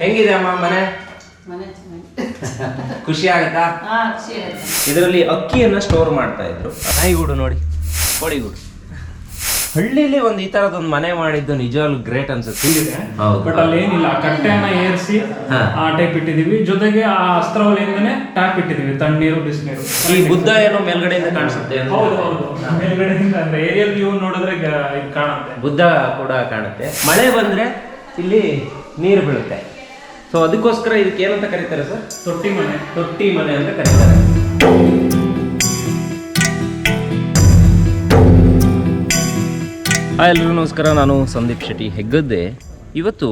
ಹೆಂಗಿದೆ ಅಮ್ಮ ಮನೆ? ಖುಷಿ ಆಗುತ್ತಾ? ಹಾ ಖುಷಿ ಆಯ್ತು ಇದರಲ್ಲಿ ಅಕ್ಕಿಯನ್ನ ಸ್ಟೋರ್ ಮಾಡ್ತಾ ಇದ್ರು. ನಾಯಿಗೂಡು ನೋಡಿ ಕೋಳಿಗೂಡು ಹಳ್ಳಿಲಿ ಒಂದು ಈ ತರದೊಂದು ಮನೆ ಮಾಡಿದ್ದು ನಿಜವಾಗ್ಲೂ ಗ್ರೇಟ್ ಅನ್ಸುತ್ತೆ. ಹೌದು. ಬಟ್ ಅಲ್ಲಿ ಏನಿಲ್ಲ ಕಟ್ಟೆಯನ್ನ ಏರಿಸಿ. ಆ ಟೈಪ್ ಇಟ್ಟಿದೀವಿ ಜೊತೆಗೆ ಆ ಅಸ್ತ್ರವಲಿಯಿಂದನೇ ಟ್ಯಾಪ್ ಇಟ್ಟಿದೀವಿ ತಣ್ಣೀರು ಬಿಸಿನೀರು. ಈ ಬುದ್ಧ ಏನೋ ಮೇಲ್ಗಡೆಯಿಂದ ಕಾಣಿಸುತ್ತೆ ಅಂತ. ಹೌದು ಹೌದು. ಮೇಲ್ಗಡೆಯಿಂದ ಅಂದ್ರೆ ಏರಿಯಲ್ ವ್ಯೂ ನೋಡಿದ್ರೆ ಇದು ಕಾಣುತ್ತೆ. ಬುದ್ಧ ಕೂಡ ಕಾಣುತ್ತೆ. ಮಳೆ ಬಂದ್ರೆ ಇಲ್ಲಿ ನೀರು ಬೀಳುತ್ತೆ. ಸೊ ಅದಕ್ಕೋಸ್ಕರ ಇದಕ್ಕೆ ಏನಂತ ಕರೀತಾರೆ ಸರ್ ತೊಟ್ಟಿ ಮನೆ. ತೊಟ್ಟಿ ಮನೆ ಅಂತ ಕರೀತಾರೆ. ಹಾಯ್ ಎಲ್ಲರೂ ನಮಸ್ಕಾರ. ನಾನು ಸಂದೀಪ್ ಶೆಟ್ಟಿ ಹೆಗ್ಗದ್ದೆ. ಇವತ್ತು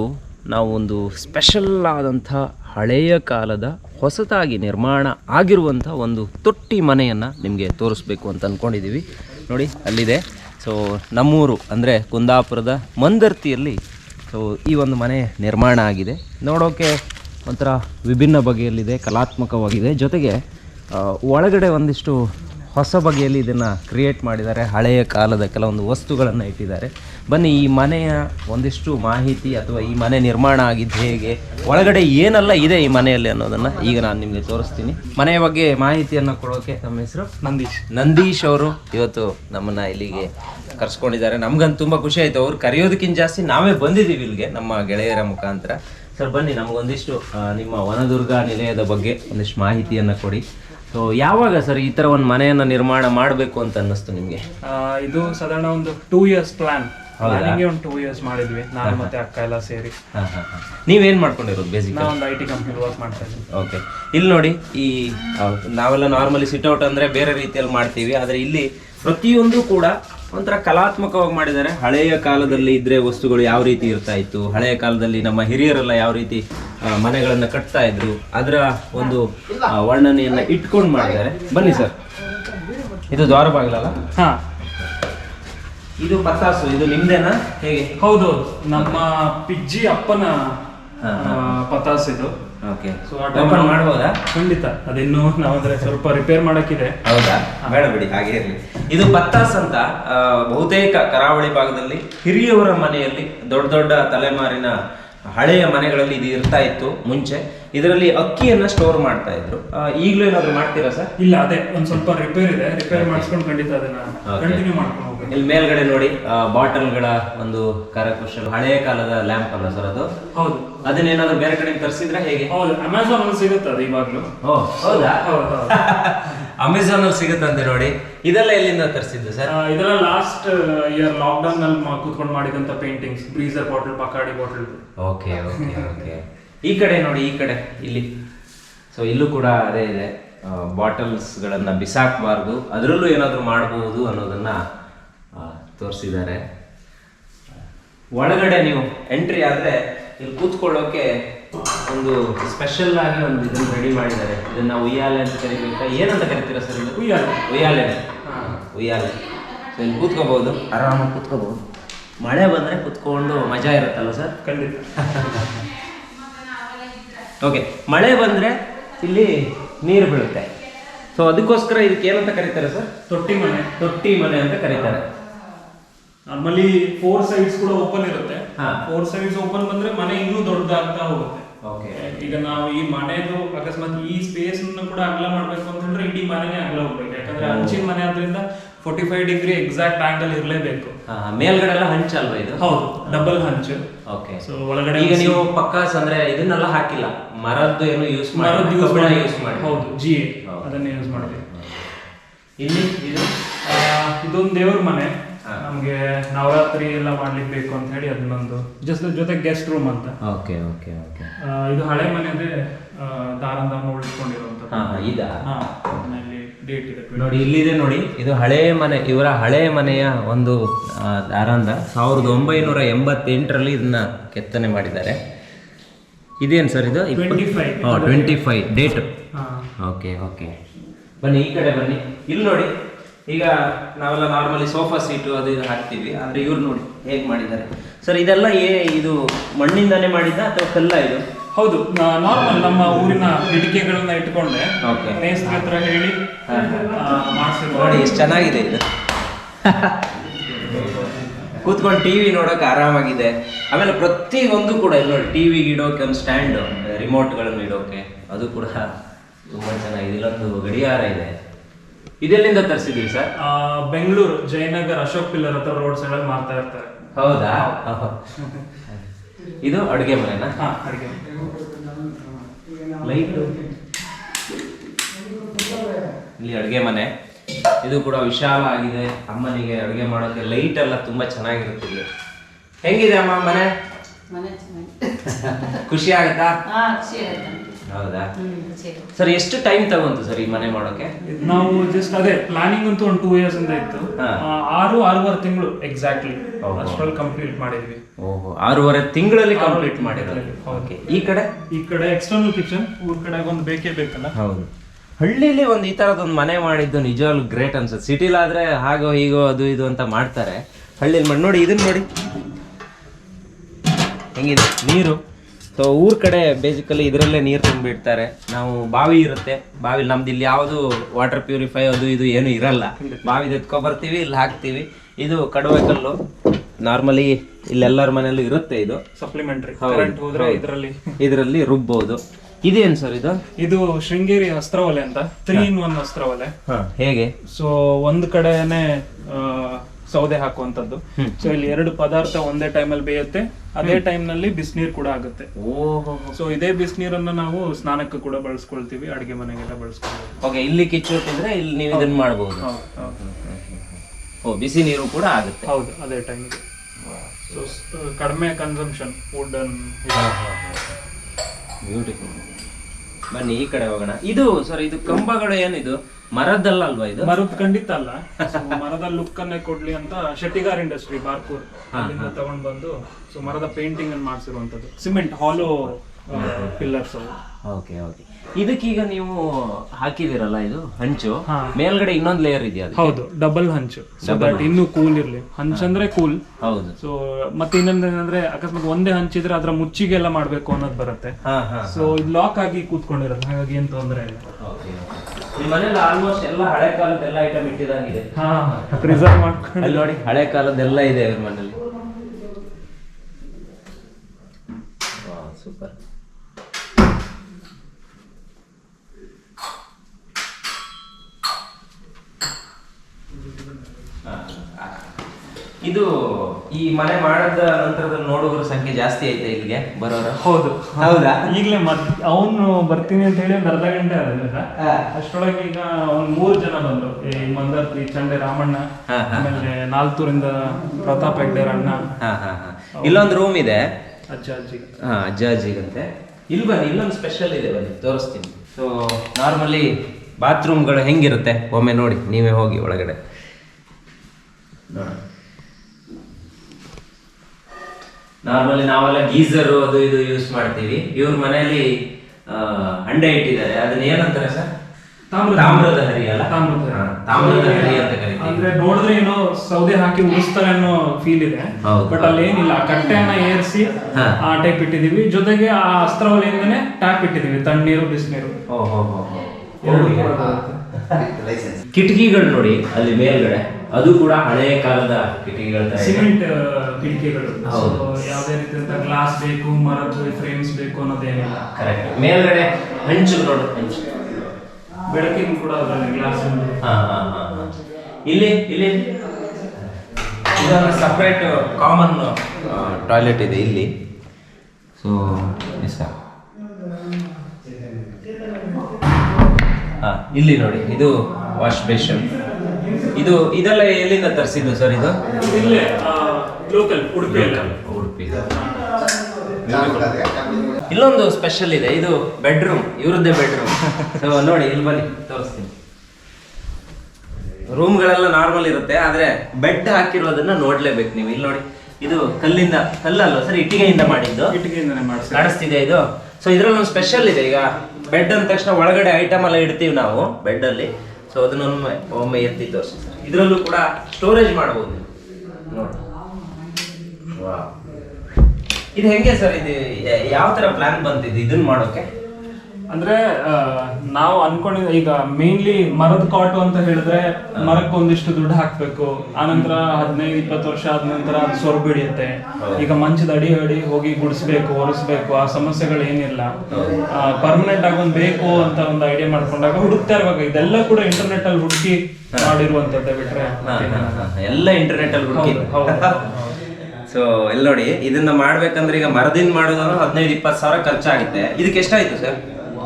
ನಾವು ಒಂದು ಸ್ಪೆಷಲ್ ಆದಂಥ ಹಳೆಯ ಕಾಲದ ಹೊಸತಾಗಿ ನಿರ್ಮಾಣ ಆಗಿರುವಂಥ ಒಂದು ತೊಟ್ಟಿ ಮನೆಯನ್ನು ನಿಮಗೆ ತೋರಿಸ್ಬೇಕು ಅಂತ ಅಂದ್ಕೊಂಡಿದ್ದೀವಿ ನೋಡಿ ಅಲ್ಲಿದೆ. ಸೊ ನಮ್ಮೂರು ಅಂದರೆ ಕುಂದಾಪುರದ ಮಂದರ್ತಿಯಲ್ಲಿ ಸೊ ಈ ಒಂದು ಮನೆ ನಿರ್ಮಾಣ ಆಗಿದೆ. ನೋಡೋಕ್ಕೆ ಒಂಥರ ವಿಭಿನ್ನ ಬಗೆಯಲ್ಲಿದೆ, ಕಲಾತ್ಮಕವಾಗಿದೆ. ಜೊತೆಗೆ ಒಳಗಡೆ ಒಂದಿಷ್ಟು ಹೊಸ ಬಗೆಯಲ್ಲಿ ಇದನ್ನು ಕ್ರಿಯೇಟ್ ಮಾಡಿದ್ದಾರೆ. ಹಳೆಯ ಕಾಲದ ಕೆಲವೊಂದು ವಸ್ತುಗಳನ್ನು ಇಟ್ಟಿದ್ದಾರೆ. ಬನ್ನಿ ಈ ಮನೆಯ ಒಂದಿಷ್ಟು ಮಾಹಿತಿ ಅಥವಾ ಈ ಮನೆ ನಿರ್ಮಾಣ ಆಗಿದ್ದು ಹೇಗೆ ಒಳಗಡೆ ಏನೆಲ್ಲ ಇದೆ ಈ ಮನೆಯಲ್ಲಿ ಅನ್ನೋದನ್ನು ಈಗ ನಾನು ನಿಮಗೆ ತೋರಿಸ್ತೀನಿ. ಮನೆಯ ಬಗ್ಗೆ ಮಾಹಿತಿಯನ್ನು ಕೊಡೋಕೆ ನಮ್ಮ ಹೆಸರು? ನಂದೀಶ್. ನಂದೀಶ್ ಅವರು ಇವತ್ತು ನಮ್ಮನ್ನ ಇಲ್ಲಿಗೆ ಕರ್ಸ್ಕೊಂಡಿದ್ದಾರೆ. ನಮ್ಗಂತ ತುಂಬಾ ಖುಷಿ ಆಯ್ತು. ಅವ್ರು ಕರೆಯೋದಕ್ಕಿಂತ ಜಾಸ್ತಿ ನಾವೇ ಬಂದಿದ್ದೀವಿ ಇಲ್ಲಿಗೆ ನಮ್ಮ ಗೆಳೆಯರ ಮುಖಾಂತರ. ಸರ್ ಬನ್ನಿ ನಮಗೊಂದಿಷ್ಟು ನಿಮ್ಮ ವನದುರ್ಗ ನಿಲಯದ ಬಗ್ಗೆ ಒಂದಿಷ್ಟು ಮಾಹಿತಿಯನ್ನ ಕೊಡಿ. ಸೊ ಯಾವಾಗ ಸರ್ ಈ ತರ ಒಂದು ಮನೆಯನ್ನ ನಿರ್ಮಾಣ ಮಾಡಬೇಕು ಅಂತ ಅನ್ನಿಸ್ತು ನಿಮಗೆ? ಇದು ಸಾಧಾರಣ ಒಂದು ಟೂ ಇಯರ್ಸ್ ಪ್ಲಾನ್ ಪ್ಲಾನಿಂಗ್ ಒಂದು ಟೂ ಇಯರ್ಸ್ ಮಾಡಿದ್ವಿ. ನಾನು ಮತ್ತೆ ಅಕ್ಕ ಎಲ್ಲ ಸೇರಿ. ನೀವೇನ್ ಮಾಡ್ಕೊಂಡಿರೋದು ಬೇಸಿಕ್ ನಾವು ಒಂದು ಐ ಟಿ ಕಂಪ್ನಿ ವರ್ಕ್ ಮಾಡ್ತಾ ಇದ್ವಿ. ಓಕೆ ಇಲ್ಲಿ ನೋಡಿ ಈ ನಾವೆಲ್ಲ ನಾರ್ಮಲಿ ಸಿಟ್ಔಟ್ ಅಂದ್ರೆ ಬೇರೆ ರೀತಿಯಲ್ಲಿ ಮಾಡ್ತೀವಿ. ಆದ್ರೆ ಇಲ್ಲಿ ಪ್ರತಿಯೊಂದು ಕೂಡ ಒಂಥರ ಕಲಾತ್ಮಕವಾಗಿ ಮಾಡಿದ್ದಾರೆ. ಹಳೆಯ ಕಾಲದಲ್ಲಿ ಇದ್ರೆ ವಸ್ತುಗಳು ಯಾವ ರೀತಿ ಇರ್ತಾ ಇತ್ತು? ಹಳೆಯ ಕಾಲದಲ್ಲಿ ನಮ್ಮ ಹಿರಿಯರೆಲ್ಲ ಯಾವ ರೀತಿ ಮನೆಗಳನ್ನು ಕಟ್ತಾ ಇದ್ರು? ಅದರ ಒಂದು ವರ್ಣನೆಯನ್ನ ಇಟ್ಕೊಂಡು ಮಾಡಿದ್ದಾರೆ. ಬನ್ನಿ ಸರ್. ಇದು ದ್ವಾರ ಬಾಗಿಲಲ್ಲ ಹಾ. ಇದು ಪತ್ತಾಸು ಇದು ನಿಮ್ದೇನಾ? ಹೇಗೆ? ಹೌದು ನಮ್ಮ ಪಿಜ್ಜಿ ಅಪ್ಪನ ಪತಾಸು ಇದು. ಓಕೆ. ಸೊ ಓಪನ್ ಮಾಡ್ಬೋದಾ? ಖಂಡಿತ. ಅದಿನ್ನು ನಾವಂದ್ರೆ ಸ್ವಲ್ಪ ರಿಪೇರ್ ಮಾಡಕ್ಕಿದೆ. ಹೌದಾ? ಬೇಡ ಬಿಡಿ ಹಾಗೆ ಇರಲಿ. ಇದು ಪತ್ತಾಸ್ ಅಂತ ಬಹುತೇಕ ಕರಾವಳಿ ಭಾಗದಲ್ಲಿ ಹಿರಿಯವರ ಮನೆಯಲ್ಲಿ ದೊಡ್ಡ ದೊಡ್ಡ ತಲೆಮಾರಿನ ಹಳೆಯ ಮನೆಗಳಲ್ಲಿ ಇದು ಇರ್ತಾ ಇತ್ತು ಮುಂಚೆ. ಇದರಲ್ಲಿ ಅಕ್ಕಿಯನ್ನ ಸ್ಟೋರ್ ಮಾಡ್ತಾ ಇದ್ರು. ಈಗಲೂ ಏನಾದ್ರು ಮಾಡ್ತೀರಾ ಸರ್? ಇಲ್ಲ ಅದೇ ಒಂದ್ ಸ್ವಲ್ಪ ರಿಪೇರ್ ಇದೆ. ರಿಪೇರ್ ಮಾಡಿಸ್ಕೊಂಡು ಖಂಡಿತ ಅದನ್ನ. ಕಂಟಿನ್ಯೂ ಮಾಡ್ಕೊಂಡು ಇಲ್ಲಿ ಮೇಲ್ಗಡೆ ನೋಡಿ ಬಾಟಲ್ಗಳ ಒಂದು ಕರಕುಶಲ ಹಳೆಯ ಕಾಲದ ಲ್ಯಾಂಪ್ ಅಲ್ಲ ಸರ್ ಅದು? ಹೌದು. ಅದನ್ನೇನಾದ್ರು ಬೇರೆ ಕಡೆ ತರಿಸಿದ್ರೆ ಹೇಗೆ? ಹೌದು ಅಮೆಝಾನ್ ಅಲ್ಲಿ ಸಿಗುತ್ತೆ ಅದು ಇವಾಗ್ಲೂ. ಓ ಹೌದಾ? ಅಮೆಝಾನ್ ಅಲ್ಲಿ ಸಿಗುತ್ತಂತೆ ನೋಡಿ. ಇದೆಲ್ಲ ಎಲ್ಲಿಂದ ತರಿಸಿದ್ದು ಸರ್? ಇದೆಲ್ಲ ಲಾಸ್ಟ್ ಇಯರ್ ಲಾಕ್ಡೌನ್ನಲ್ಲಿ ಮಾ- ಕೂತ್ಕೊಂಡು ಮಾಡಿದಂತ paintings Breezer bottle ಪಕಾಡಿ bottle okay okay okay. ಈ ಕಡೆ ನೋಡಿ ಈ ಕಡೆ ಇಲ್ಲಿ. ಸೊ ಇಲ್ಲೂ ಕೂಡ ಅದೇ ಇದೆ. ಬಾಟಲ್ಸ್ಗಳನ್ನು ಬಿಸಾಕಬಾರ್ದು. ಅದರಲ್ಲೂ ಏನಾದರೂ ಮಾಡಬಹುದು ಅನ್ನೋದನ್ನ ತೋರಿಸಿದ್ದಾರೆ. ಒಳಗಡೆ ನೀವು ಎಂಟ್ರಿ ಆದರೆ ಇಲ್ಲಿ ಕೂತ್ಕೊಳ್ಳೋಕೆ ಒಂದು ಸ್ಪೆಷಲ್ ಆಗಿ ಒಂದು ಇದನ್ನು ರೆಡಿ ಮಾಡಿದ್ದಾರೆ. ಇದನ್ನ ಉಯ್ಯಾಲೆ ಅಂತ ಕರಿಬೇಕಾ? ಏನಂತ ಕರಿತೀರಾ ಸರ್ ಇದು ಉಯ್ಯಾಲೆ. ಉಯ್ಯಾಲೆ. ಉಯ್ಯಾಲೆ. ಸೊ ಇಲ್ಲಿ ಕೂತ್ಕೋಬಹುದು. ಆರಾಮಾಗಿ ಕೂತ್ಕೋಬಹುದು. ಮಳೆ ಬಂದರೆ ಕೂತ್ಕೊಂಡು ಮಜಾ ಇರುತ್ತಲ್ಲ ಸರ್? ಖಂಡಿತ. ಓಕೆ ಮಳೆ ಬಂದರೆ ಇಲ್ಲಿ ನೀರು ಬೀಳುತ್ತೆ. ಸೊ ಅದಕ್ಕೋಸ್ಕರ ಇದಕ್ಕೆ ಏನಂತ ಕರೀತಾರೆ ಸರ್? ತೊಟ್ಟಿ ಮನೆ ತೊಟ್ಟಿ ಮನೆ ಅಂತ ಕರೀತಾರೆ. ನಮ್ಮಲ್ಲಿ ಫೋರ್ ಸೈಡ್ಸ್ ಕೂಡ ಓಪನ್ ಇರುತ್ತೆ. ಫೋರ್ ಸೈಡ್ಸ್ ಓಪನ್ ಬಂದ್ರೆ ಮನೆ ಇನ್ನೂ ದೊಡ್ಡದಾಗ್ತಾ ಹೋಗುತ್ತೆ. ಓಕೆ ಈಗ ನಾವು ಈ ಮನೆದು ಅಕಸ್ಮಾತ್ ಈ ಸ್ಪೇಸ್ ಕೂಡ ಅಗಲ ಮಾಡ್ಬೇಕು ಅಂತಂದ್ರೆ ಹೇಳಿದ್ರೆ ಇಡೀ ಮನೆನೇ ಅಗಲ ಹೋಗ್ಬೇಕು. ಯಾಕಂದ್ರೆ ಹಂಚಿನ ಮನೆ ಆದ್ರಿಂದ forty five degree exact angle ಇರಲೇಬೇಕು ಮೇಲ್ಗಡೆ ಎಲ್ಲ ಹಂಚಲ್ವಾ ಇದು? ಹೌದು ಡಬಲ್ ಹಂಚು ಓಕೆ ಸೊ ಒಳಗಡೆ ಈಗ ನೀವು ಪಕ್ಕಾಸ್ ಅಂದ್ರೆ ಇದನ್ನೆಲ್ಲ ಹಾಕಿಲ್ಲ. ಮರದ್ದು ಏನು ಯೂಸ್ ಮಾಡೋದು ಮಾಡಿ ಯೂಸ್ ಮಾಡಿ ಯೂಸ್ ಮಾಡಿ ಹೌದು ಜಿ ಅದನ್ನ ಯೂಸ್ ಮಾಡಬೇಕು ಇಲ್ಲಿ ಇದು? ಇದೊಂದು ದೇವ್ರ ಮನೆ. ನಮ್ಗೆ ನವರಾತ್ರಿ ಎಲ್ಲ ಮಾಡ್ಲಿಕ್ಕೆ ಬೇಕು ಅಂತ ಹೇಳಿ ಅದನ್ನೊಂದು ಜಸ್ಟ್ ಜೊತೆ ಗೆಸ್ಟ್ ರೂಮ್ ಅಂತ. Okay okay okay. ಆ, ಇದು ಹಳೆ ಮನೆ ಅಂದ್ರೆ ದಾರಂದವನ್ನು ಉಳಿಸ್ಕೊಂಡಿರುವಂತದ್ದು ಹಾ ಹಾ ಇದಾ? ಡೇಟ್ ಇದೆ. ನೋಡಿ ಇಲ್ಲಿದೆ ನೋಡಿ ಇದು ಹಳೆ ಮನೆ ಇವರ ಹಳೆ ಮನೆಯ ಒಂದು ಆ, ದಾರಂದ ಸಾವಿರದ ಒಂಬೈನೂರ ಎಂಬತ್ತೆಂಟರಲ್ಲಿ ಇದನ್ನ ಕೆತ್ತನೆ ಮಾಡಿದ್ದಾರೆ. ಇದೇನು ಸರ್ ಇದು? 25. ಟ್ವೆಂಟಿ ಫೈವ್ ಡೇಟ್ ಹಾ. Okay okay. ಬನ್ನಿ ಈ ಕಡೆ ಬನ್ನಿ. ಇಲ್ಲಿ ನೋಡಿ ಈಗ ನಾವೆಲ್ಲ ನಾರ್ಮಲಿ ಸೋಫಾ ಸೀಟು ಅದು ಇದು ಹಾಕ್ತೀವಿ. ಆದರೆ ಇವ್ರು ನೋಡಿ ಹೇಗೆ ಮಾಡಿದ್ದಾರೆ. ಸರ್ ಇದೆಲ್ಲ ಏ ಇದು ಮಣ್ಣಿಂದಾನೇ ಮಾಡಿದ್ದ ಅಥವಾ ಕಲ್ಲ ಇದು? ಹೌದು. ನಾರ್ಮಲ್ ನಮ್ಮ ಊರಿನ ಇಟಿಕೆಗಳನ್ನ ಇಟ್ಕೊಂಡೆ. ಮೇಸ್ತ್ರಿ ಹತ್ರ ಹೇಳಿ ನೋಡಿ ಎಷ್ಟು ಚೆನ್ನಾಗಿದೆ ಇದು. ಕೂತ್ಕೊಂಡು ಟಿವಿ ನೋಡೋಕೆ ಆರಾಮಾಗಿದೆ. ಆಮೇಲೆ ಪ್ರತಿ ಒಂದು ಕೂಡ ಇಲ್ಲಿ ನೋಡಿ ಟಿವಿಗೆ ಇಡೋಕೆ ಒಂದು ಸ್ಟ್ಯಾಂಡ್ ರಿಮೋಟ್ಗಳನ್ನು ಇಡೋಕೆ ಅದು ಕೂಡ ತುಂಬ ಚೆನ್ನಾಗಿದೆ. ಇಲ್ಲೊಂದು ಗಡಿಯಾರ ಇದೆ. ಇದೆಲ್ಲಿಂದ ತರಿಸಿದೀವಿ ಸರ್? ಬೆಂಗಳೂರು ಜಯನಗರ್ ಅಶೋಕ್ ಪಿಲ್ಲರ್ ಹತ್ರ ರೋಡ್ ಸೈಡ್ ಅಲ್ಲಿ ಮಾರ್ತಾ ಇರ್ತಾರೆ. ಹೌದಾ? ಇದು ಅಡುಗೆ ಮನೆನಾ? ಹಾ ಅಡಿಗೆ ಲೈಟ್. ಇಲ್ಲಿ ಅಡುಗೆ ಮನೆ. ಇದು ಕೂಡ ವಿಶಾಲ ಆಗಿದೆ. ಅಮ್ಮನಿಗೆ ಅಡುಗೆ ಮಾಡೋಕೆ ಲೈಟ್ ಎಲ್ಲ ತುಂಬಾ ಚೆನ್ನಾಗಿರುತ್ತೆ ಇಲ್ಲಿ. ಹೆಂಗಿದೆ ಅಮ್ಮ ಮನೆ? ಖುಷಿ ಆಗುತ್ತಾ? ಹಾ ಖುಷಿ ಆಗುತ್ತೆ. ಹೌದಾ? ಸರ್. ಎಷ್ಟು ಟೈಮ್ ತಗೊಂತು ಸರ್ ಈ ಮನೆ ಮಾಡೋಕೆ? ನಾವು ಜಸ್ಟ್ ಅದೇ ಪ್ಲಾನಿಂಗ್ ಅಂತೂ ಒಂದು ಟೂ ಇಯರ್ಸ್ ಇಂದ ಇತ್ತು. ಆರು ಆರೂವರೆ ತಿಂಗಳು ಎಕ್ಸಾಕ್ಟ್ಲಿ ಅಷ್ಟರಲ್ಲಿ ಅಷ್ಟ್ರಲ್ಲಿ ಕಂಪ್ಲೀಟ್ ಮಾಡಿದ್ವಿ. ಓಹೋ ಆರೂವರೆ ತಿಂಗಳಲ್ಲಿ ಕಂಪ್ಲೀಟ್ ಮಾಡಿರೋದು. ಓಕೆ ಈ ಕಡೆ? ಈ ಕಡೆ ಎಕ್ಸ್ಟರ್ನಲ್ ಕಿಚನ್ ಊರ್ ಕಡೆ ಒಂದು ಬೇಕೇ ಬೇಕಲ್ಲ. ಹೌದು. ಹಳ್ಳಿಲಿ ಒಂದು ಈ ತರದೊಂದು ಮನೆ ಮಾಡಿದ್ದು ನಿಜವಾಗ್ಲೂ ಗ್ರೇಟ್ ಅನ್ಸುತ್ತೆ. ಸಿಟಿಲಾದ್ರೆ ಹಾಗೋ ಹೀಗೋ ಅದು ಇದು ಅಂತ ಮಾಡ್ತಾರೆ. ಹಳ್ಳಿಲಿ ಮಾಡಿ ನೋಡಿ ಇದನ್ನ ನೋಡಿ. ಹೆಂಗಿದೆ? ನೀರು? ಸೊ ಊರ್ ಕಡೆ ಬೇಸಿಕಲಿ ಇದರಲ್ಲೇ ನೀರು ತುಂಬಿಡ್ತಾರೆ. ನಾವು ಬಾವಿ ಇರುತ್ತೆ. ಬಾವಿ ನಮ್ದು ಇಲ್ಲಿ ಯಾವುದು ವಾಟರ್ ಪ್ಯೂರಿಫೈ ಅದು ಇದು ಏನು ಇರಲ್ಲ. ಬಾವಿ ಎತ್ಕೊ ಬರ್ತೀವಿ ಇಲ್ಲಿ ಹಾಕ್ತೀವಿ. ಇದು ಕಡುವೆ ಕಲ್ಲು. ನಾರ್ಮಲಿ ಇಲ್ಲೆಲ್ಲರ ಮನೆಯಲ್ಲೂ ಇರುತ್ತೆ ಇದು. ಸಪ್ಲಿಮೆಂಟ್ರಿ ಕರೆಂಟ್ ಹೋದ್ರೆ ಇದರಲ್ಲಿ. ಇದರಲ್ಲಿ ರುಬ್ಬೋದು. ಇದೇನ್ ಸರ್ ಇದು? ಇದು ಶೃಂಗೇರಿ ಅಸ್ತ್ರವಲೆ ಅಂತ. ತ್ರೀ ಇನ್ ಒನ್ ಅಸ್ತ್ರವಲೆ. ಹೇಗೆ? ಸೊ ಒಂದ್ ಕಡೆನೆ ಆ, ಸೌದೆ ಹಾಕುವಂತದ್ದು ಸೊ ಇಲ್ಲಿ ಎರಡು ಪದಾರ್ಥ ಒಂದೇ ಟೈಮಲ್ಲಿ ಬೇಯುತ್ತೆ. ಅದೇ ಟೈಮ್ನಲ್ಲಿ ಬಿಸಿನೀರು ಕೂಡ ಆಗುತ್ತೆ. ಓಹೋ. ಸೊ ಇದೇ ಬಿಸಿನೀರನ್ನ ನಾವು ಸ್ನಾನಕ್ಕೆ ಕೂಡ ಬಳಸ್ಕೊಳ್ತೀವಿ ಅಡಿಗೆ ಮನೆಗೆಲ್ಲ ಬಳಸ್ಕೊಳ್ತೀವಿ. ಓಕೆ ಇಲ್ಲಿ ಕಿಚ್ಚೋಟಿದ್ರೆ ಇಲ್ಲಿ ನೀವು ಇದನ್ನ ಮಾಡಬಹುದು ಹೌದು, ಹೌದು. ಓ ಬಿಸಿ ನೀರು ಕೂಡ ಆಗುತ್ತೆ. ಹೌದು ಅದೇ ಟೈಮ್ಗೆ ಸೊ ಕಡಿಮೆ ಕನ್ಸಂಪ್ಷನ್ ಫುಡ್ ಬ್ಯೂಟಿಫುಲ್ ಬನ್ನಿ ಈ ಕಡೆ ಹೋಗೋಣ. ಇದು ಸರ್ ಇದು ಕಂಬಗಳು ಏನಿದು? ಮರದ್ದಲ್ಲ ಅಲ್ವಾ ಇದು? ಮರದ ಖಂಡಿತ ಅಲ್ಲ So, ಮರದ ಲುಕ್ ಅನ್ನೇ ಕೊಡ್ಲಿ ಅಂತ ಶೆಟ್ಟಿಗಾರ್ ಇಂಡಸ್ಟ್ರಿ ಬಾರ್ಕೂರ್ ಅಲ್ಲಿಂದ ತಗೊಂಡ್ ಬಂದು ಸೊ ಮರದ ಪೇಂಟಿಂಗ್ ಅನ್ನು ಮಾಡಿಸಿರುವಂತದ್ದು ಸಿಮೆಂಟ್ ಹಾಲೋ ಪಿಲ್ಲರ್ಸ್ ಅವು. Okay okay. ಇದಕ್ಕೀಗ ನೀವು ಹಾಕಿದಿರಲ್ಲ ಇದು ಹಂಚು? ಮೇಲ್ಗಡೆ ಇನ್ನೊಂದು ಲೇಯರ್ ಇದೆಯಾ ಅದು ಹೌದು ಡಬಲ್ ಹಂಚು. ಸೊ ದಟ್ ಇನ್ನೂ ಕೂಲ್ ಇರ್ಲಿ. ಹಂಚಂದ್ರೆ ಕೂಲ್ ಹೌದು. ಸೊ ಮತ್ತೆ ಇನ್ನೊಂದು ಏನಂದ್ರೆ ಅಕಸ್ಮಾತ್ ಒಂದೇ ಹಂಚಿದ್ರೆ ಅದ್ರ ಮುಚ್ಚಿಗೆಲ್ಲ ಮಾಡ್ಬೇಕು ಅನ್ನೋದು ಬರುತ್ತೆ. ಹಾ ಹಾ ಸೊ ಇದು ಲಾಕ್ ಆಗಿ ಕೂತ್ಕೊಂಡಿರೋದು. ಹಾಗಾಗಿ ಏನ್ ತೊಂದರೆ ಇಲ್ಲ. ಓಕೆ. ನಿಮ್ಮ ಮನೇಲಿ ಆಲ್ಮೋಸ್ಟ್ ಎಲ್ಲ ಹಳೆ ಕಾಲದೆಲ್ಲ ಐಟಮ್ ಇಟ್ಟಿದಂಗಿದೆ. ಹಾ ಪ್ರಿಸರ್ವ್ ಮಾಡ್ಕೊಂಡು. ಅಲ್ಲಿ ನೋಡಿ ಹಳೆ ಕಾಲದ್ದೆಲ್ಲ ಇದೆ ಇವ್ರ ಮನೇಲಿ. ಸೂಪರ್ ಇದು ಈ ಮನೆ ಮಾಡದ ನಂತರದ ನೋಡುಗರ ಸಂಖ್ಯೆ ಜಾಸ್ತಿ ಐತೆ ಇಲ್ಲಿಗೆ ಬರೋರು. ಹೌದು. ಹೌದಾ? ಈಗಲೇ ಮತ್ ಅವನು ಬರ್ತೀನಿ ಅಂತ ಹೇಳಿ ಒಂದು ಅರ್ಧ ಗಂಟೆ ಆದ್ರೆ ಅಷ್ಟರೊಳಗೆ ಈಗ ಒಂದ್ ಮೂರು ಜನ ಬಂದ್ರು. ಈ ಮಂದರ್ತಿ ಚಂಡೆ ರಾಮಣ್ಣ. ಆಮೇಲೆ ನಾಲ್ತೂರಿಂದ ಪ್ರತಾಪ್ ಹೆಗ್ಡೆ ಅಣ್ಣ ಹಾ ಹಾ ಹಾ. ಇಲ್ಲೊಂದು ರೂಮ್ ಇದೆ. ಅಜ್ಜ ಅಜ್ಜಿ ಹಾ ಅಜ್ಜ ಅಜ್ಜಿಗಂತೆ ಇಲ್ಲಿ ಬನ್ನಿ ಇಲ್ಲೊಂದು ಸ್ಪೆಷಲ್ ಇದೆ ಬನ್ನಿ ತೋರಿಸ್ತೀನಿ. ಸೊ ನಾರ್ಮಲಿ ಬಾತ್ರೂಮ್ಗಳು ಹೆಂಗಿರುತ್ತೆ? ಒಮ್ಮೆ ನೋಡಿ ನೀವೇ ಹೋಗಿ ಒಳಗಡೆ. ನಾರ್ಮಲಿ ನಾವೆಲ್ಲ ಗೀಸರ್ ಅದು ಇದು ಯೂಸ್ ಮಾಡ್ತೀವಿ. ಇವ್ರ ಮನೆಯಲ್ಲಿ ಅಂಡೆ ಹಂಡೆ ಇಟ್ಟಿದ್ದಾರೆ. ಅದನ್ನ ಏನಂತಾರೆ ಸರ್? ತಾಮ್ರದ ಹರಿ ಅಲ್ಲ? ತಾಮ್ರದ. ತಾಮ್ರದ ಹರಿ ಅಂತ ಕರಿತೀವಿ. ಅಂದ್ರೆ ನೋಡಿದ್ರೆ ಏನೋ ಸೌದೆ ಹಾಕಿ ಉಳಿಸ್ತಾರೆ ಅನ್ನೋ ಫೀಲ್ ಇದೆ. ಬಟ್ ಅಲ್ಲಿ ಏನಿಲ್ಲ. ಕಟ್ಟೆಯನ್ನ ಏರಿಸಿ ಆ ಟೈಪ್ ಇಟ್ಟಿದೀವಿ ಜೊತೆಗೆ ಆ ಅಸ್ತ್ರವಲಿಯಿಂದನೇ ಟ್ಯಾಪ್ ಇಟ್ಟಿದೀವಿ ತಣ್ಣೀರು ಬಿಸಿನೀರು. ಓ ಹೋ ಹೋ ಹೋ. ಎರಡು ಹೌದು. ಕೂಡ ಬರುತ್ತೆ. ಕಿಟಕಿಗಳು ನೋಡಿ ಅಲ್ಲಿ ಮೇಲ್ಗಡೆ. ಅದು ಕೂಡ ಹಳೆಯ ಕಾಲದ ಕಿಟಕಿಗಳ ಸಿಮೆಂಟ್ ಕಿಟಕಿಗಳು. ಯಾವುದೇ ರೀತಿಯಂತ ಗ್ಲಾಸ್ ಬೇಕು ಮರದ ಫ್ರೇಮ್ಸ್ ಬೇಕು ಅನ್ನೋದೇನಿಲ್ಲ ಕರೆಕ್ಟ್ ಮೇಲ್ಗಡೆ ಹಂಚು ನೋಡು ಹಂಚು ಬೆಳಕಿನ ಕೂಡ ಅದರಲ್ಲಿ ಗ್ಲಾಸ್ ಹಾ ಹಾ ಹಾ ಹಾ. ಇಲ್ಲಿ ಇಲ್ಲಿ. ಇದೊಂದು ಸಪ್ರೇಟ್ ಕಾಮನ್ ಟಾಯ್ಲೆಟ್ ಇದೆ ಇಲ್ಲಿ. ಸೊ ಎಸ್ ಹಾ ಇಲ್ಲಿ ನೋಡಿ. ಇದು ವಾಶ್ ಬೇಷನ್ ಇದು ಇದೆಲ್ಲ ಎಲ್ಲಿಂದ ತರಿಸಿದ್ದು ಸರ್ ಇದು? ಇಲ್ಲೇ ಲೋಕಲ್ ಉಡುಪಿ ಉಡುಪಿ ಇಲ್ಲೊಂದು ಸ್ಪೆಷಲ್ ಇದೆ ಇದು ಬೆಡ್ರೂಮ್ ಇವ್ರದ್ದೇ ಬೆಡ್ರೂಮ್ ಸೊ ನೋಡಿ ಇಲ್ಲಿ ಬನ್ನಿ ತೋರಿಸ್ತೀನಿ. ರೂಮ್ಗಳೆಲ್ಲ ನಾರ್ಮಲ್ ಇರುತ್ತೆ ಆದ್ರೆ ಬೆಡ್ ಹಾಕಿರೋದನ್ನ ನೋಡ್ಲೇಬೇಕು ನೀವು. ಇಲ್ಲಿ ನೋಡಿ ಇದು ಕಲ್ಲಿಂದ ಕಲ್ಲಲ್ಲ ಸರ್? ಇಟ್ಟಿಗೆಯಿಂದ ಮಾಡಿದ್ದು. ಇಟ್ಟಿಗೆಯಿಂದನೇ ಮಾಡಿಸಿ ಕಾಣಿಸ್ತಿದೆ ಇದು. ಸೊ ಇದ್ರಲ್ಲಿ ಒಂದು ಸ್ಪೆಷಲ್ ಇದೆ ಈಗ ಬೆಡ್ ಅಂದ ತಕ್ಷಣ ಒಳಗಡೆ ಐಟಮ್ ಎಲ್ಲ ಇಡ್ತೀವಿ ನಾವು ಬೆಡ್ ಅಲ್ಲಿ. ಸೊ ಅದನ್ನೊಮ್ಮೆ ಒಮ್ಮೆ ಎತ್ತಿ ಸರ್. ಇದರಲ್ಲೂ ಕೂಡ ಸ್ಟೋರೇಜ್ ಮಾಡಬಹುದು. ನೋಡಿ. ಇದು ಹೆಂಗೆ ಸರ್? ಇದು, ಯಾವ ತರ ಪ್ಲಾನ್ ಬಂತಿದ್ದು ಇದನ್ನ ಮಾಡೋಕೆ ಅಂದ್ರೆ ನಾವು ಅನ್ಕೊಂಡಿದ್ದ ಈಗ ಮೇನ್ಲಿ ಮರದ ಕಾಟು ಅಂತ ಹೇಳಿದ್ರೆ ಮರಕ್ಕೆ ಒಂದಿಷ್ಟು ದುಡ್ಡು ಹಾಕ್ಬೇಕು. ಆನಂತರ ಹದಿನೈದು ಇಪ್ಪತ್ತು ವರ್ಷ ಆದ ನಂತರ ಅದು ಸೊರ್ ಬಿಡಿಯುತ್ತೆ ಈಗ ಮಂಚದ ಅಡಿ ಅಡಿ ಹೋಗಿ ಗುಡಿಸ್ಬೇಕು ಒರೆಸ್ಬೇಕು ಆ ಸಮಸ್ಯೆಗಳು ಏನಿಲ್ಲ. ಪರ್ಮನೆಂಟ್ ಆಗಿ ಒಂದ್ ಬೇಕು ಅಂತ ಒಂದು ಐಡಿಯಾ ಮಾಡ್ಕೊಂಡಾಗ ಹುಡುಕ್ತಾ ಇರ್ಬೇಕು ಇದೆಲ್ಲ ಕೂಡ ಇಂಟರ್ನೆಟ್ ಅಲ್ಲಿ ಹುಡುಕಿ ಮಾಡಿರುವಂತದ್ದೇ ಬಿಟ್ರೆ. ಎಲ್ಲ ಇಂಟರ್ನೆಟ್ ಅಲ್ಲಿ ಹುಡುಕಿ. ಸೊ ಇಲ್ಲಿ ನೋಡಿ ಇದನ್ನ ಮಾಡ್ಬೇಕಂದ್ರೆ ಈಗ ಮರದಿಂದ ಮಾಡೋದಂದ್ರೆ ಹದಿನೈದು ಇಪ್ಪತ್ತು ಸಾವಿರ ಖರ್ಚಾಗುತ್ತೆ. ಇದಕ್ಕೆ ಎಷ್ಟಾಯ್ತು ಸರ್?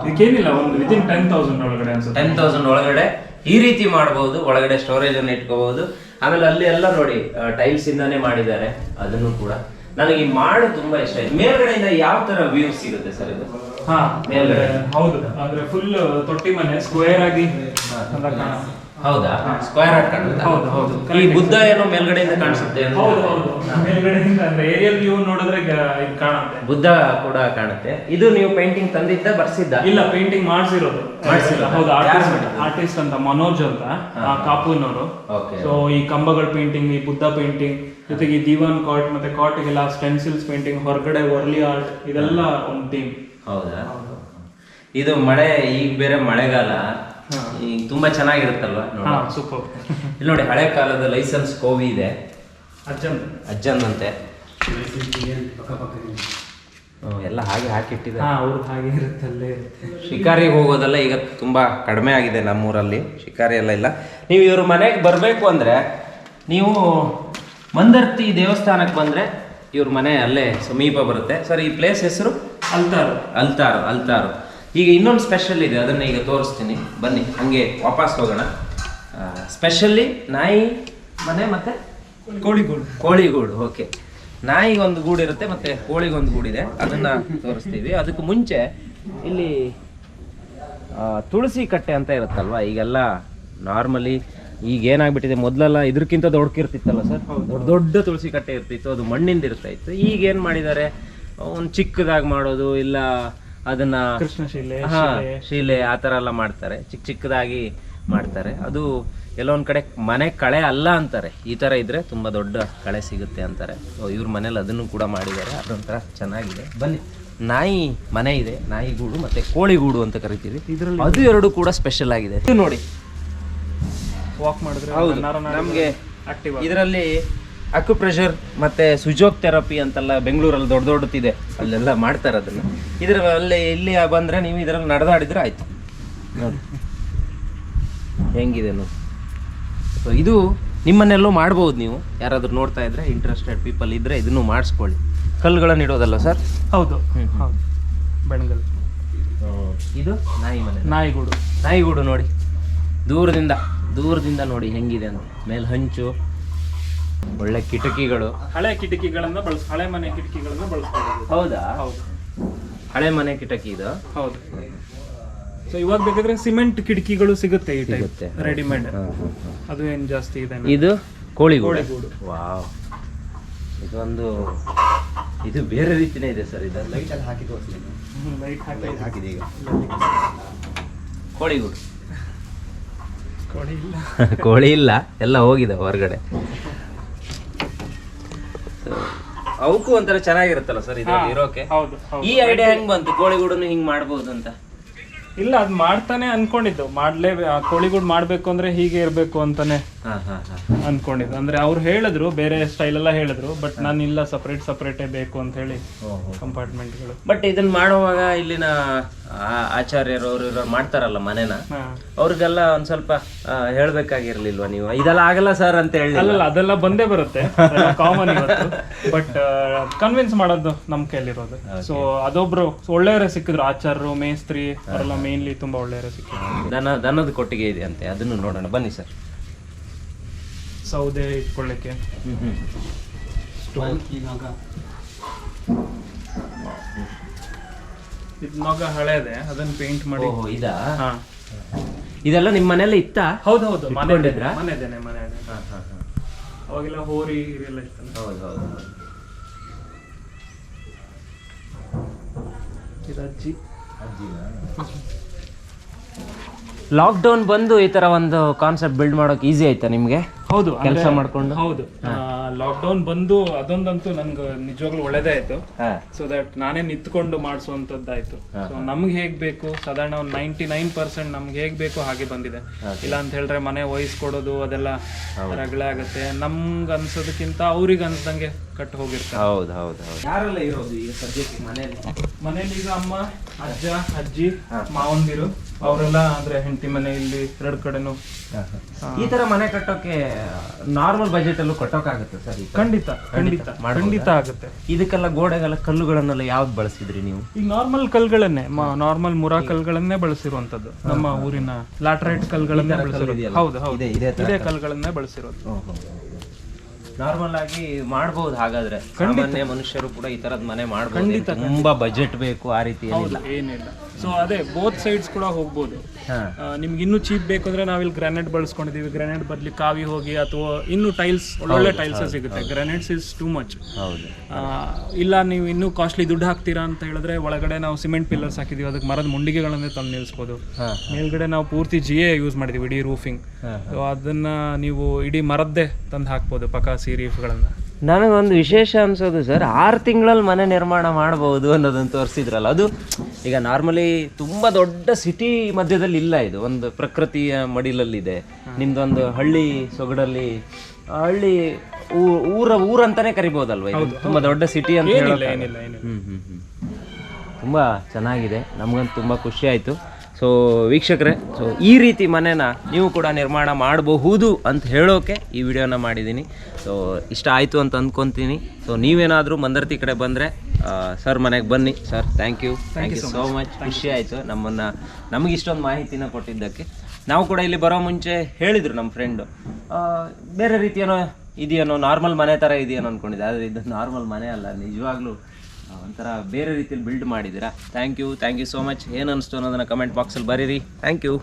ಇದಕ್ಕೇನಿಲ್ಲ ಒಂದು ವಿತಿನ್ ಟೆನ್ ತೌಸಂಡ್ ಒಳಗಡೆ ಅನ್ಸುತ್ತೆ. ಟೆನ್ ತೌಸಂಡ್ ಒಳಗಡೆ ಈ ರೀತಿ ಮಾಡಬಹುದು ಒಳಗಡೆ ಸ್ಟೋರೇಜ್ ಅನ್ನು ಇಟ್ಕೋಬಹುದು ಆಮೇಲೆ ಅಲ್ಲಿ ಎಲ್ಲ ನೋಡಿ ಟೈಲ್ಸ್ ಇಂದಾನೆ ಮಾಡಿದ್ದಾರೆ ಅದನ್ನು ಕೂಡ. ನನಗೆ ಮಾಡು ತುಂಬಾ ಇಷ್ಟ ಆಯ್ತು. ಮೇಲ್ಗಡೆಯಿಂದ ಯಾವ ತರ ವ್ಯೂ ಸಿಗುತ್ತೆ ಸರ್ ಇದು? ಹಾ ಮೇಲ್ಗಡೆ. ಹೌದು. ಅಂದ್ರೆ ಫುಲ್ ತೊಟ್ಟಿ ಮನೆ ಸ್ಕ್ವೇರ್ ಆಗಿ ಹೌದಾ? ಸ್ಕ್ವೇರ್ ಕಾಣುತ್ತಾ. ಹೌದು, ಹೌದು. ಈ ಬುದ್ಧ ಏನೋ ಮೇಲ್ಗಡೆಯಿಂದ ಕಾಣಿಸುತ್ತೆ ಅಂತ. ಹೌದು ಹೌದು. ಮೇಲ್ಗಡೆಯಿಂದ ಅಂದ್ರೆ ಏರಿಯಲ್ ವ್ಯೂ ನೋಡಿದ್ರೆ ಇದು ಕಾಣುತ್ತೆ. ಬುದ್ಧ ಕೂಡ ಕಾಣುತ್ತೆ. ಇದು ನೀವು ಪೇಂಟಿಂಗ್ ತಂದಿದ್ದ ಬರ್ಸಿದ್ದ? ಇಲ್ಲ ಪೇಂಟಿಂಗ್ ಮಾಡಿಸಿರೋದು. ಮಾಡಿಸಿಲ್ಲ ಹೌದು ಆರ್ಟಿಸ್ಟ್ ಆರ್ಟಿಸ್ಟ್ ಅಂತ ಮನೋಜ್ ಅಂತ ಕಾಪೂನವರು. ಸೊ ಈ ಕಂಬಗಳ ಪೇಂಟಿಂಗ್ ಈ ಬುದ್ಧ ಪೇಂಟಿಂಗ್ ಜೊತೆಗೆ ಈ ದಿವಾನ್ ಕಾಟ್ ಮತ್ತೆ ಕಾಟ್ಗೆಲ್ಲ ಸ್ಟೆನ್ಸಿಲ್ಸ್ ಪೇಂಟಿಂಗ್ ಹೊರಗಡೆ ವರ್ಲಿ ಆರ್ಟ್ ಇದೆಲ್ಲ ಒಂದು ಟೀಮ್ ಹೌದಾ. ಇದು ಮಳೆ ಈಗ ಬೇರೆ ಮಳೆಗಾಲ. ಈಗ ತುಂಬಾ ಚೆನ್ನಾಗಿರುತ್ತಲ್ವಾ? ನೋಡಿ. ಸೂಪರ್ ಇಲ್ಲಿ ನೋಡಿ ಹಳೆ ಕಾಲದ ಲೈಸೆನ್ಸ್ ಕೋವಿ ಇದೆ. ಅಜ್ಜನ್. ಅಜ್ಜಂದಂತೆ ಹ್ಮ್, ಎಲ್ಲ ಹಾಗೆ ಹಾಕಿಟ್ಟಿದೆ ಹಾ ಅವ್ರದ್ದು ಹಾಗೆ ಇರುತ್ತೆ ಅಲ್ಲೇ ಇರುತ್ತೆ. ಶಿಕಾರಿಗೆ ಹೋಗೋದೆಲ್ಲ ಈಗ ತುಂಬಾ ಕಡಿಮೆ ಆಗಿದೆ ನಮ್ಮೂರಲ್ಲಿ. ಶಿಕಾರಿ ಎಲ್ಲ ಇಲ್ಲ. ನೀವು ಇವ್ರ ಮನೆಗೆ ಬರಬೇಕು ಅಂದ್ರೆ ನೀವು ಮಂದರ್ತಿ ದೇವಸ್ಥಾನಕ್ಕೆ ಬಂದ್ರೆ ಇವ್ರ ಮನೆ ಅಲ್ಲೇ ಸಮೀಪ ಬರುತ್ತೆ. ಸರ್ ಈ ಪ್ಲೇಸ್ ಹೆಸರು? ಅಲ್ತಾರು. ಅಲ್ತಾರು ಅಲ್ತಾರು. ಈಗ ಇನ್ನೊಂದು ಸ್ಪೆಷಲ್ ಇದೆ ಅದನ್ನ ಈಗ ತೋರಿಸ್ತೀನಿ. ಬನ್ನಿ ಹಂಗೆ ವಾಪಸ್ ಹೋಗೋಣ. ಸ್ಪೆಷಲಿ ನಾಯಿ ಮನೆ ಮತ್ತೆ ಕೋಳಿಗೂಡು. ಕೋಳಿಗೂಡು ಓಕೆ ನಾಯಿಗೆ ಒಂದು ಗೂಡು ಇರುತ್ತೆ ಮತ್ತೆ ಕೋಳಿಗೊಂದು ಗೂಡಿದೆ ಅದನ್ನ ತೋರಿಸ್ತೀವಿ. ಅದಕ್ಕೆ ಮುಂಚೆ ಇಲ್ಲಿ ತುಳಸಿ ಕಟ್ಟೆ ಅಂತ ಇರುತ್ತಲ್ವಾ? ಈಗೆಲ್ಲ ನಾರ್ಮಲಿ ಈಗ ಏನಾಗ್ಬಿಟ್ಟಿದೆ? ಮೊದಲೆಲ್ಲ ಇದಕ್ಕಿಂತ ದೊಡ್ಕಿರ್ತಿತ್ತಲ್ಲ ಸರ್? ದೊಡ್ಡ ದೊಡ್ಡ ತುಳಸಿ ಕಟ್ಟೆ ಇರ್ತಿತ್ತು ಅದು ಮಣ್ಣಿಂದ ಇರ್ತಾ ಇತ್ತು. ಈಗ ಏನ್ ಮಾಡಿದ್ದಾರೆ? ಒಂದು ಚಿಕ್ಕದಾಗಿ ಮಾಡೋದು ಇಲ್ಲ ಅದನ್ನ ಕೃಷ್ಣಶಿಲೆ ಹಾ ಶಿಲೆ. ಆ ಥರ ಎಲ್ಲ ಮಾಡ್ತಾರೆ. ಚಿಕ್ಕ ಚಿಕ್ಕದಾಗಿ ಮಾಡ್ತಾರೆ. ಅದು ಎಲ್ಲೊಂದ್ ಕಡೆ ಮನೆ ಕಳೆ ಅಲ್ಲ ಅಂತಾರೆ. ಈ ತರ ಇದ್ರೆ ತುಂಬಾ ದೊಡ್ಡ ಕಳೆ ಸಿಗುತ್ತೆ ಅಂತಾರೆ. ಸೊ ಇವ್ರ ಮನೇಲಿ ಅದನ್ನು ಕೂಡ ಮಾಡಿದ್ದಾರೆ. ಅದೊಂಥರ ಚೆನ್ನಾಗಿದೆ. ಬನ್ನಿ. ನಾಯಿ ಮನೆ ಇದೆ. ನಾಯಿ ಗೂಡು ಮತ್ತೆ ಕೋಳಿ ಗೂಡು ಅಂತ ಕರಿತೀವಿ. ಇದ್ರಲ್ಲಿ ಅದು ಎರಡು ಕೂಡ ಸ್ಪೆಷಲ್ ಆಗಿದೆ. ಇದು ನೋಡಿ. ವಾಕ್ ಮಾಡಿದ್ರೆ ಹೌದು ನಮ್ಗೆ ಇದರಲ್ಲಿ ಅಕ್ಯುಪ್ರೆಷರ್ ಮತ್ತೆ ಸುಜೋಕ್ ಥೆರಪಿ ಅಂತೆಲ್ಲ ಬೆಂಗಳೂರಲ್ಲಿ ದೊಡ್ಡ ದೊಡ್ಡದಿದೆ. ಅಲ್ಲೆಲ್ಲ ಮಾಡ್ತಾರೆ ಅದನ್ನು. ಇದರ ಅಲ್ಲಿ ಇಲ್ಲಿ ಬಂದರೆ ನೀವು ಇದರಲ್ಲಿ ನಡೆದಾಡಿದ್ರೆ ಆಯಿತು. ನೋಡಿ. ಹೆಂಗಿದೆ ನೋಡಿ. ಸೊ ಇದು ನಿಮ್ಮನ್ನೆಲ್ಲೂ ಮಾಡ್ಬೋದು ನೀವು. ಯಾರಾದರೂ ನೋಡ್ತಾ ಇದ್ರೆ ಇಂಟ್ರೆಸ್ಟೆಡ್ ಪೀಪಲ್ ಇದ್ದರೆ ಇದನ್ನು ಮಾಡಿಸ್ಕೊಳ್ಳಿ. ಕಲ್ಲುಗಳನ್ನು ಇಡೋದಲ್ಲ ಸರ್? ಹೌದು. ಹ್ಞೂ ಹೌದು. ಬೆಣಗಲ್. ಇದು ನಾಯಿ ಮನೆ. ನಾಯಿಗೂಡು. ನಾಯಿಗೂಡು ನೋಡಿ. ದೂರದಿಂದ ದೂರದಿಂದ ನೋಡಿ ಹೆಂಗಿದೆ ಅಂತ. ಮೇಲೆ ಹಂಚು. ಒಳ್ಳೆ ಕಿಟಕಿಗಳು. ಹಳೆ ಕಿಟಕಿಗಳನ್ನ ಬಳಸ್ ಹಳೆ ಮನೆ ಕಿಟಕಿಗಳನ್ನ ಬಳಸ್ತೀವಿ ಹೌದಾ? ಹೌದು. ಹಳೆ ಮನೆ ಕಿಟಕಿ ಇದು? ಹೌದು. ಸೊ ಇವಾಗ ಬೇಕಾದ್ರೆ ಸಿಮೆಂಟ್ ಕಿಟಕಿಗಳು ಸಿಗುತ್ತೆ ಈ ಸಿಗುತ್ತೆ. ಟೈಪ್ ರೆಡಿಮೇಡ್ ಅದು ಏನ್ ಜಾಸ್ತಿ ಇದೆ ಇದು ಕೋಳಿಗೂಡು? ಕೋಳಿಗೂಡು. ವಾವ್. ಇದೊಂದು ಇದು ಬೇರೆ ರೀತಿನೇ ಇದೆ ಸರ್ ಇದು ಲೈಟ್ ಅಲ್ಲಿ ಹಾಕಿ ಲೈಟ್ ಹಾಕಿ ಹಾಕಿದೆ ಈಗ. ಕೋಳಿಗೂಡು. ಕೋಳಿ ಇಲ್ಲ. ಕೋಳಿ ಇಲ್ಲ. ಎಲ್ಲ ಹೋಗಿದೆ ಹೊರಗಡೆ So, ಅವಕ್ಕೂ ಒಂಥರ ಚೆನ್ನಾಗಿರುತ್ತಲ್ಲ ಸರ್ ಇದ್ರಲ್ಲಿ ಇರೋಕೆ? ಹೌದು ಹೌದು. ಈ ಐಡಿಯಾ ಹೆಂಗ್ ಬಂತು? ಕೋಳಿಗೂಡನ್ನು ಹಿಂಗ್ ಮಾಡ್ಬೋದು ಅಂತ ಇಲ್ಲ ಅದ್ ಮಾಡ್ತಾನೆ ಅನ್ಕೊಂಡಿದ್ದು. ಮಾಡ್ಲೇ ಕೋಳಿಗಳು ಮಾಡ್ಬೇಕು ಅಂದ್ರೆ ಹೀಗೆ ಇರ್ಬೇಕು ಅಂತಾನೆ ಅನ್ಕೊಂಡಿದ್ದು. ಅಂದ್ರೆ ಅವ್ರು ಹೇಳಿದ್ರು ಬೇರೆ ಸ್ಟೈಲ್ ಎಲ್ಲ ಹೇಳಿದ್ರು ಬಟ್ ನಾನು ಇಲ್ಲ ಸಪರೇಟ್ ಸಪ್ರೇಟೇ ಬೇಕು ಅಂತ ಹೇಳಿ ಕಂಪಾರ್ಟ್ಮೆಂಟ್ಗಳು ಬಟ್ ಇದನ್ನ ಮಾಡುವಾಗ ಇಲ್ಲಿನ ಆಚಾರ್ಯರು ಅವರು ಮಾಡ್ತಾರಲ್ಲ ಮನೆನ? ಅವ್ರಿಗೆಲ್ಲ ಒಂದ್ ಸ್ವಲ್ಪ ಹೇಳ್ಬೇಕಾಗಿರ್ಲಿಲ್ವ ಹೇಳ್ಬೇಕಾಗಿರ್ಲಿಲ್ವಾ ನೀವು? ಇದೆಲ್ಲ ಆಗಲ್ಲ ಸರ್ ಅಂತ ಹೇಳಿ ಅಲ್ಲ ಅದೆಲ್ಲ ಬಂದೇ ಬರುತ್ತೆ. ಕಾಮನ್ ಇವತ್ತು. ಬಟ್ ಕನ್ವಿನ್ಸ್ ಮಾಡೋದು ನಮ್ ಕೈಲಿರೋದು ಸೊ ಅದೊಬ್ರು ಒಳ್ಳೆಯವರೇ ಸಿಕ್ಕಿದ್ರು. ಆಚಾರ್ಯರು ಮೇಸ್ತ್ರಿ ಅವರೆಲ್ಲ ಮೇನ್ಲಿ ತುಂಬಾ ಒಳ್ಳೆಯ ರಸಿಕೆ ದನ ದನದ ಕೊಟ್ಟಿಗೆ ಇದೆ ಅಂತೆ ಅದನ್ನು ನೋಡೋಣ ಬನ್ನಿ ಸರ್. ಸೌದೆ ಇಟ್ಕೊಳ್ಳಿಕ್ಕೆ. ಇದು ನೊಗ ಹಳೇದೆ ಅದನ್ನ ಪೇಂಟ್ ಮಾಡಿ. ಓಹೋ ಇದಾ? ಹಾ. ಇದೆಲ್ಲ ನಿಮ್ಮ ಮನೇಲಿ ಇತ್ತಾ? ಹೌದು ಹೌದು ಮನೆ ಮನೆ ಮನೆದೇನೆ ಮನೆ ಅವಾಗೆಲ್ಲ ಹೋರಿ ಇದೆಲ್ಲ ಇತ್ತಲ್ಲ. ಹೌದು ಹೌದು. ಇದು ಅಜ್ಜಿ. ಲಾಕ್ಡೌನ್ ಬಂದು ಈ ತರ ಒಂದು ಕಾನ್ಸೆಪ್ಟ್ ಬಿಲ್ಡ್ ಮಾಡೋಕೆ ಈಸಿ ಆಯ್ತಾ ನಿಮ್ಗೆ? ಹೌದು ಕೆಲಸ ಮಾಡ್ಕೊಂಡು? ಹೌದು. ಲಾಕ್ಡೌನ್ ಬಂದು ಅದೊಂದಂತೂ ನನ್ಗೆ ನಿಜವಾಗ್ಲೂ ಒಳ್ಳೇದೇ ಆಯ್ತು. ಸೊ ದಟ್ ನಾನೇ ನಿಂತ್ಕೊಂಡು ಮಾಡಿಸುವಂತದ್ದಾಯ್ತು ಸೊ ನಮ್ಗೆ ಹೇಗ್ ಬೇಕು? ಸಾಧಾರಣ ಒಂದು ನೈಂಟಿ ನೈನ್ ಪರ್ಸೆಂಟ್ ನಮ್ಗೆ ಹೇಗ್ ಬೇಕು ಹಾಗೆ ಬಂದಿದೆ. ಇಲ್ಲ ಅಂತ ಹೇಳಿದ್ರೆ ಮನೆ ವಹಿಸ್ಕೊಡೋದು ಅದೆಲ್ಲ ರಗಳೆ ಆಗುತ್ತೆ. ನಮ್ಗೆ ಅನ್ಸೋದಕ್ಕಿಂತ ಅವ್ರಿಗೆ ಅನ್ಸ್ದಂಗೆ ಕಟ್ ಹೋಗಿರ್ತಾರೆ ಹೌದು ಹೌದು ಹೌದು. ಯಾರೆಲ್ಲ ಇರೋದು ಈಗ ಸದ್ಯಕ್ಕೆ ಮನೇಲಿ ಮನೇಲಿ ಈಗ ಅಮ್ಮ ಅಜ್ಜ ಅಜ್ಜಿ ಮಾವಂದಿರು ಅವರೆಲ್ಲ ಅಂದ್ರೆ ಹೆಂಡತಿ ಮನೆ ಇಲ್ಲಿ ಎರಡು ಕಡೆನು. ಈ ತರ ಮನೆ ಕಟ್ಟೋಕೆ ನಾರ್ಮಲ್ ಬಜೆಟ್ ಅಲ್ಲೂ ಕಟ್ಟೋಕಾಗುತ್ತೆ ಸರ್ ಖಂಡಿತ ಖಂಡಿತ? ಖಂಡಿತ ಆಗುತ್ತೆ. ಇದಕ್ಕೆಲ್ಲ ಗೋಡೆಗೆಲ್ಲ ಕಲ್ಲುಗಳನ್ನೆಲ್ಲ ಯಾವ್ದು ಬಳಸಿದ್ರಿ ನೀವು? ಈ ನಾರ್ಮಲ್ ಕಲ್ಗಳನ್ನೇ ನಾರ್ಮಲ್ ಮುರಾ ಕಲ್ಗಳನ್ನೇ ಬಳಸಿರುವಂತದ್ದು ನಮ್ಮ ಊರಿನ ಲ್ಯಾಟ್ರೈಟ್ ಕಲ್ಗಳನ್ನೇ ಬಳಸಿರೋದು. ಹೌದು ಹೌದು. ಇದೇ ಕಲ್ಗಳನ್ನೇ ಬಳಸಿರೋದು. ನಾರ್ಮಲ್ ಆಗಿ ಮಾಡಬಹುದು ಹಾಗಾದ್ರೆ. ಸಾಮಾನ್ಯ ಮನುಷ್ಯರು ಕೂಡ ಈ ತರದ್ ಮನೆ ಮಾಡಬಹುದು ತುಂಬಾ ಬಜೆಟ್ ಬೇಕು ಆ ರೀತಿ ಏನಿಲ್ಲ ಏನಿಲ್ಲ. ಸೊ ಅದೇ ಬೋತ್ ಸೈಡ್ಸ್ ಕೂಡ ಹೋಗ್ಬೋದು. ನಿಮ್ಗೆ ಇನ್ನೂ ಚೀಪ್ ಬೇಕು ಅಂದ್ರೆ ನಾವಿಲ್ಲಿ ಗ್ರಾನೈಟ್ ಬಳಸ್ಕೊಂಡಿದ್ದೀವಿ ಗ್ರಾನೈಟ್ ಬದಲಿ ಕಾವಿ ಹೋಗಿ ಅಥವಾ ಇನ್ನೂ ಟೈಲ್ಸ್ ಒಳ್ಳೊಳ್ಳೆ ಟೈಲ್ಸ್ ಸಿಗುತ್ತೆ. ಗ್ರಾನೈಟ್ಸ್ ಇಸ್ ಟೂ ಮಚ್ ಇಲ್ಲ ನೀವು ಇನ್ನೂ ಕಾಸ್ಟ್ಲಿ ದುಡ್ಡು ಹಾಕ್ತೀರಾ ಅಂತ ಹೇಳಿದ್ರೆ ಒಳಗಡೆ ನಾವು ಸಿಮೆಂಟ್ ಪಿಲ್ಲರ್ಸ್ ಹಾಕಿದೀವಿ. ಅದಕ್ಕೆ ಮರದ ಮುಂಡಿಗೆಗಳನ್ನೇ ತಂದು ನಿಲ್ಲಿಸ್ಬೋದು ಮೇಲ್ಗಡೆ ನಾವು ಪೂರ್ತಿ ಜಿ ಎ ಯೂಸ್ ಮಾಡಿದೀವಿ ಇಡೀ ರೂಫಿಂಗ್ ಸೊ ಅದನ್ನ ನೀವು ಇಡೀ ಮರದ್ದೇ ತಂದು ಹಾಕ್ಬೋದು ಪಕಾಸಿ ರೀಫ್ಗಳನ್ನ ನನಗೊಂದು ವಿಶೇಷ ಅನ್ಸೋದು ಸರ್ ಆರು ತಿಂಗಳಲ್ಲಿ ಮನೆ ನಿರ್ಮಾಣ ಮಾಡಬಹುದು ಅನ್ನೋದನ್ನು ತೋರಿಸಿದ್ರಲ್ಲ ಅದು ಈಗ ನಾರ್ಮಲಿ ತುಂಬಾ ದೊಡ್ಡ ಸಿಟಿ ಮಧ್ಯದಲ್ಲಿ ಇಲ್ಲ ಇದು ಒಂದು ಪ್ರಕೃತಿಯ ಮಡಿಲಲ್ಲಿದೆ. ನಿಮ್ದೊಂದು ಹಳ್ಳಿ ಸೊಗಡಲ್ಲಿ ಹಳ್ಳಿ ಊರ ಊರ ಊರಂತಾನೆ ಕರಿಬಹುದಲ್ವಾ ಇದು? ತುಂಬಾ ದೊಡ್ಡ ಸಿಟಿ ಅಂತ ಹೇಳೋಕೆ ಏನಿಲ್ಲ ಏನಿಲ್ಲ. ಹ್ಮ್ ಹ್ಮ್ ಹ್ಮ್. ತುಂಬ ಚೆನ್ನಾಗಿದೆ ನಮಗಂತೂ ತುಂಬ ಖುಷಿ ಆಯಿತು. ಸೊ ವೀಕ್ಷಕರೇ ಸೊ ಈ ರೀತಿ ಮನೆನ ನೀವು ಕೂಡ ನಿರ್ಮಾಣ ಮಾಡಬಹುದು ಅಂತ ಹೇಳೋಕೆ ಈ ವಿಡಿಯೋನ ಮಾಡಿದ್ದೀನಿ. ಸೊ ಇಷ್ಟ ಆಯಿತು ಅಂತ ಅಂದ್ಕೊತೀನಿ ಸೊ ನೀವೇನಾದರೂ ಮಂದರ್ತಿ ಕಡೆ ಬಂದರೆ ಸರ್ ಮನೆಗೆ ಬನ್ನಿ. Sir thank you thank you so much ಖುಷಿ ಆಯಿತು ನಮ್ಮನ್ನು ನಮಗೆ ಇಷ್ಟೊಂದು ಮಾಹಿತಿನ ಕೊಟ್ಟಿದ್ದಕ್ಕೆ. ನಾವು ಕೂಡ ಇಲ್ಲಿ ಬರೋ ಮುಂಚೆ ಹೇಳಿದರು ನಮ್ಮ ಫ್ರೆಂಡು ಬೇರೆ ರೀತಿಯೇನೋ ಇದೆಯೇನೋ ನಾರ್ಮಲ್ ಮನೆ ಥರ ಇದೆಯೇನೋ ಅಂದ್ಕೊಂಡಿದ್ದೆ ಆದರೆ ಇದು ನಾರ್ಮಲ್ ಮನೆ ಅಲ್ಲ. ನಿಜವಾಗ್ಲೂ ಒಂಥರ ಬೇರೆ ರೀತಿಯಲ್ಲಿ ಬಿಲ್ಡ್ ಮಾಡಿದ್ದೀರಾ? Thank you thank you so much ಏನು ಅನಿಸ್ತು ಅನ್ನೋದನ್ನ ಕಮೆಂಟ್ ಬಾಕ್ಸಲ್ಲಿ ಬರೀರಿ. Thank you